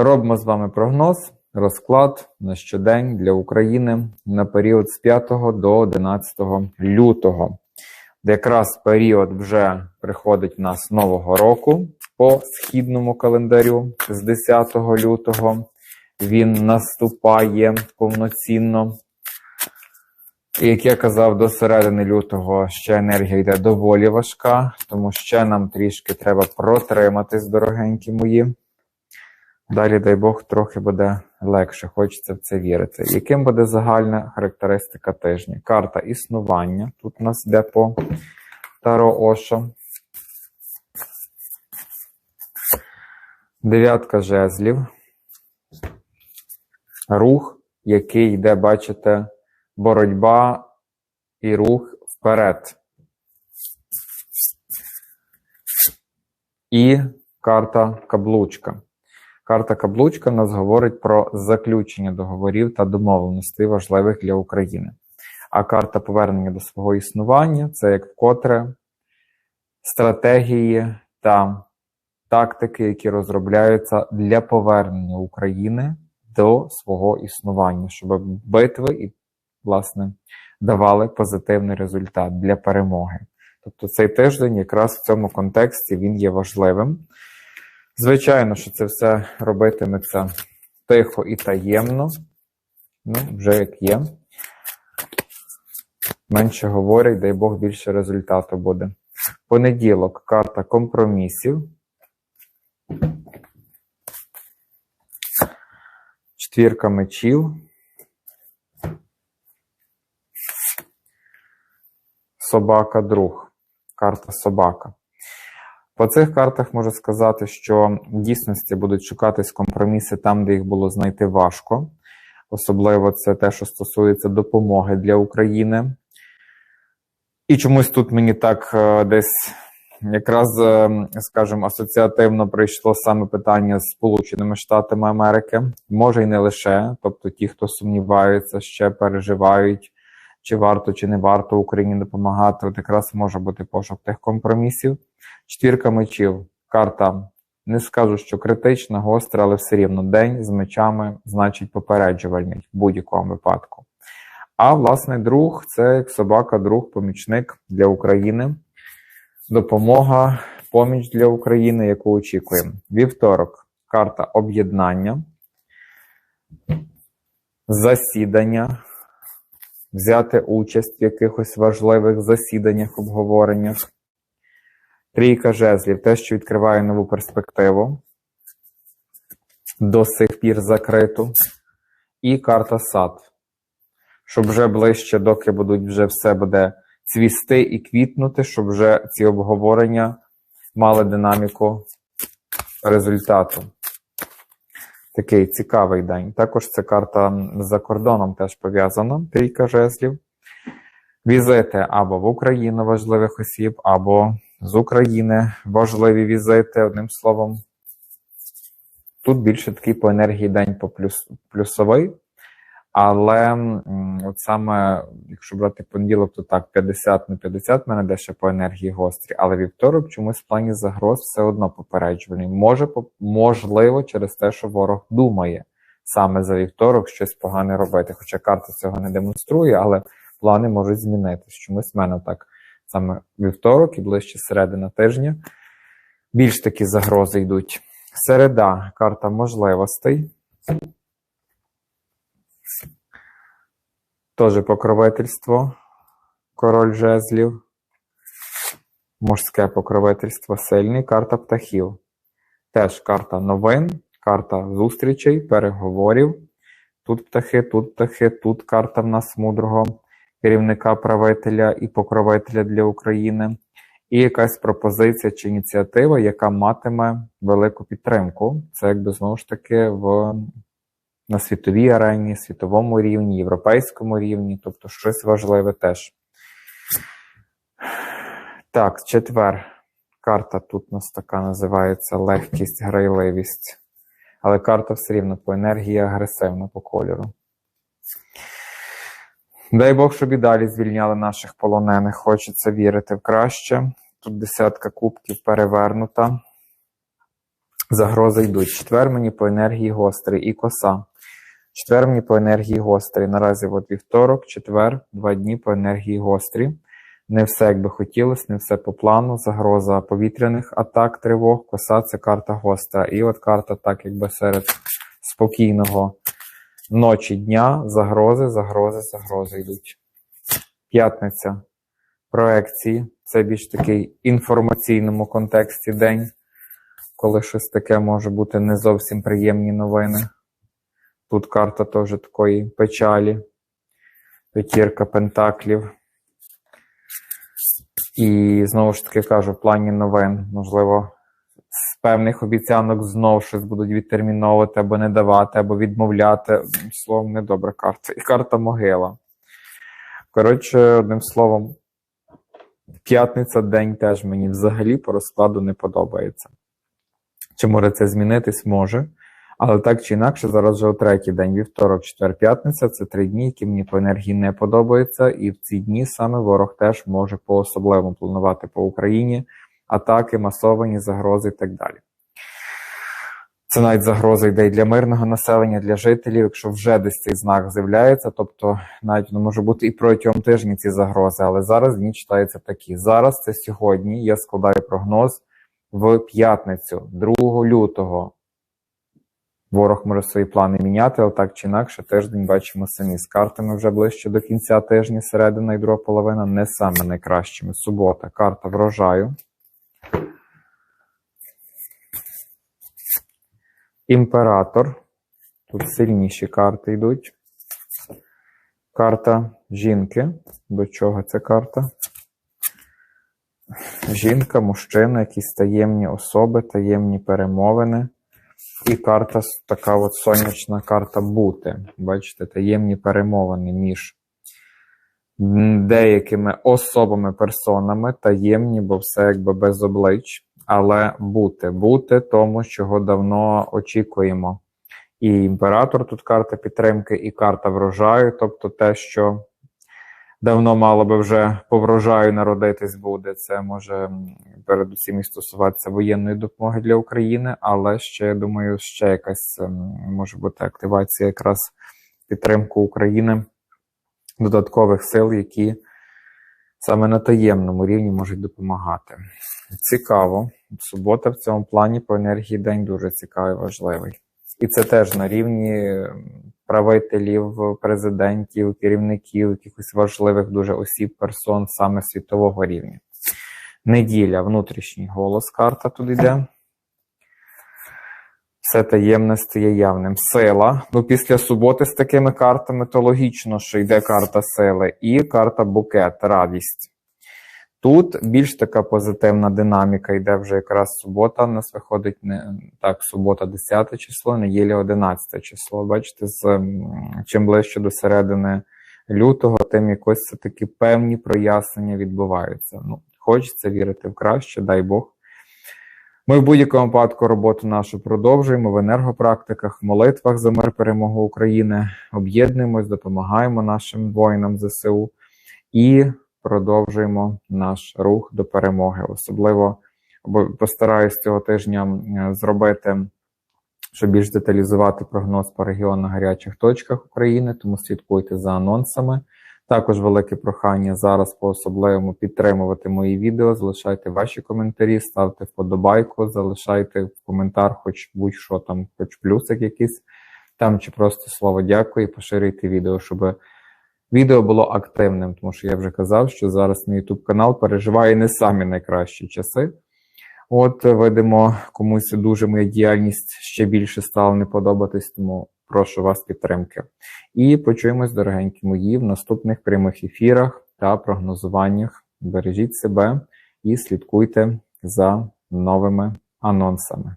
Робимо з вами прогноз, розклад на щодень для України на період з 5 до 11 лютого. Де якраз період вже приходить в нас нового року по східному календарю з 10 лютого. Він наступає повноцінно. Як я казав, до середини лютого ще енергія йде доволі важка, тому ще нам трішки треба протриматись, дорогенькі мої. Далі, дай Бог, трохи буде легше, хочеться в це вірити. Яким буде загальна характеристика тижня? Карта існування. Тут у нас йде по Таро Ошо. Дев'ятка жезлів. Рух, який йде, бачите, боротьба і рух вперед. І карта каблучка. Карта каблучка нас говорить про заключення договорів та домовленостей важливих для України. А карта повернення до свого існування це як вкотре стратегії та тактики, які розробляються для повернення України до свого існування, щоб битви і, власне, давали позитивний результат для перемоги. Тобто цей тиждень якраз в цьому контексті він є важливим. Звичайно, що це все робитиметься тихо і таємно. Ну, вже як є. Менше говорять, дай Бог більше результату буде. Понеділок карта компромісів. Четвірка мечів. Собака друг. Карта собака. По цих картах можу сказати, що в дійсності будуть шукатись компроміси там, де їх було знайти важко. Особливо це те, що стосується допомоги для України. І чомусь тут мені так е, десь якраз, е, скажімо, асоціативно прийшло саме питання з Сполученими Штатами Америки. Може і не лише, тобто ті, хто сумніваються, ще переживають, чи варто, чи не варто Україні допомагати. От якраз може бути пошук тих компромісів. Четвірка мечів. Карта не скажу, що критична, гостра, але все рівно день з мечами значить попереджувальний в будь-якому випадку. А власне друг це як собака, друг, помічник для України. Допомога, поміч для України, яку очікуємо. Вівторок. Карта об'єднання, засідання, взяти участь в якихось важливих засіданнях, обговореннях. Трійка жезлів, те, що відкриває нову перспективу, до сих пір закриту. І карта сад, щоб вже ближче, доки будуть вже все буде цвісти і квітнути, щоб вже ці обговорення мали динаміку результату. Такий цікавий день. Також ця карта за кордоном теж пов'язана, трійка жезлів. Візити або в Україну важливих осіб, або з України важливі візити, одним словом. Тут більше такий по енергії день по плюс, плюсовий. Але от саме, якщо брати понеділок, то так, 50 на 50 в мене дещо по енергії гострі. Але вівторок чомусь в плані загроз все одно попереджувальний. Може, можливо, через те, що ворог думає саме за вівторок щось погане робити. Хоча карта цього не демонструє, але плани можуть змінитись. Чомусь в мене так саме вівторок і ближче середина тижня. Більш такі загрози йдуть. Середа карта можливостей. Теж покровительство, король жезлів, морське покровительство сильний, карта птахів. Теж карта новин, карта зустрічей, переговорів. Тут птахи, тут птахи, тут карта в нас мудрого керівника правителя і покровителя для України. І якась пропозиція чи ініціатива, яка матиме велику підтримку. Це якби знову ж таки в на світовій арені, світовому рівні, європейському рівні, тобто щось важливе теж. Так, четвер. Карта тут у нас така називається легкість, грайливість. Але карта все рівно по енергії агресивна по кольору. Дай Бог, щоб і далі звільняли наших полонених. Хочеться вірити в краще. Тут десятка кубків перевернута. Загрози йдуть. Четвер мені по енергії гострий і коса. Четвер мені по енергії гострий. Наразі от вівторок, четвер, два дні по енергії гострі. Не все як би хотілося, не все по плану. Загроза повітряних атак, тривог. Коса це карта гостра. І от карта, так якби серед спокійного ночі дня. Загрози, загрози, загрози йдуть. П'ятниця. Проекції. Це більш такий інформаційному контексті день, коли щось таке може бути не зовсім приємні новини. Тут карта теж такої печалі, п'ятірка пентаклів. І знову ж таки кажу, в плані новин, можливо, з певних обіцянок знов щось будуть відтерміновувати або не давати, або відмовляти. Словом, недобра карта. І карта могила. Коротше, одним словом, п'ятниця день теж мені взагалі по розкладу не подобається. Чи може це змінитись? Може. Але так чи інакше, зараз вже у третій день, вівторок, четвер, п'ятниця це три дні, які мені по енергії не подобаються, і в ці дні саме ворог теж може по-особливому планувати по Україні атаки, масовані загрози і так далі. Це навіть загроза йде і для мирного населення, для жителів, якщо вже десь цей знак з'являється, тобто навіть воно може бути і протягом тижня ці загрози, але зараз дні читаються такі. Зараз це сьогодні. Я складаю прогноз в п'ятницю, 2 лютого. Ворог може свої плани міняти, але так чи інакше, тиждень бачимо самі з картами вже ближче до кінця тижня, середина і друга половина не саме найкращими. Субота, карта врожаю. Імператор. Тут сильніші карти йдуть. Карта жінки. До чого ця карта? Жінка, мужчина, якісь таємні особи, таємні перемовини. І карта така от сонячна карта бути. Бачите, таємні перемовини між деякими особами, персонами, таємні, бо все якби без облич, але бути, бути тому, чого давно очікуємо. І імператор тут карта підтримки, і карта врожаю, тобто те, що давно мало би вже по врожаю народитись буде. Це може передусім і стосуватися воєнної допомоги для України, але ще я думаю, ще якась може бути активація якраз підтримку України додаткових сил, які саме на таємному рівні можуть допомагати. Цікаво. Субота в цьому плані по енергії день дуже цікавий, важливий. І це теж на рівні правителів, президентів, керівників, якихось важливих дуже осіб, персон саме світового рівня. Неділя, внутрішній голос, карта тут йде. Все таємне стає явним. Сила. Ну, після суботи з такими картами, то логічно, що йде карта сили, і карта букет, радість. Тут більш така позитивна динаміка йде вже якраз субота. У нас виходить не так, субота 10 число, неділя 11 число. Бачите, з чим ближче до середини лютого, тим якось все таки певні прояснення відбуваються. Ну, Хочеться вірити в краще, дай Бог. Ми в будь-якому випадку роботу нашу продовжуємо в енергопрактиках, молитвах за мир перемогу України. Об'єднуємось, допомагаємо нашим воїнам ЗСУ і продовжуємо наш рух до перемоги. Особливо постараюсь цього тижня зробити, щоб більш деталізувати прогноз по регіонах гарячих точках України, тому слідкуйте за анонсами. Також велике прохання зараз по особливому підтримувати мої відео. Залишайте ваші коментарі, ставте вподобайку, залишайте в коментар, хоч будь-що там, хоч плюсик якийсь там, чи просто слово дякую, поширюйте відео, щоб відео було активним, тому що я вже казав, що зараз мій YouTube канал переживає не самі найкращі часи. От, видимо, комусь дуже моя діяльність ще більше стала не подобатись, тому прошу вас підтримки. І почуємось, дорогенькі мої, в наступних прямих ефірах та прогнозуваннях. Бережіть себе і слідкуйте за новими анонсами.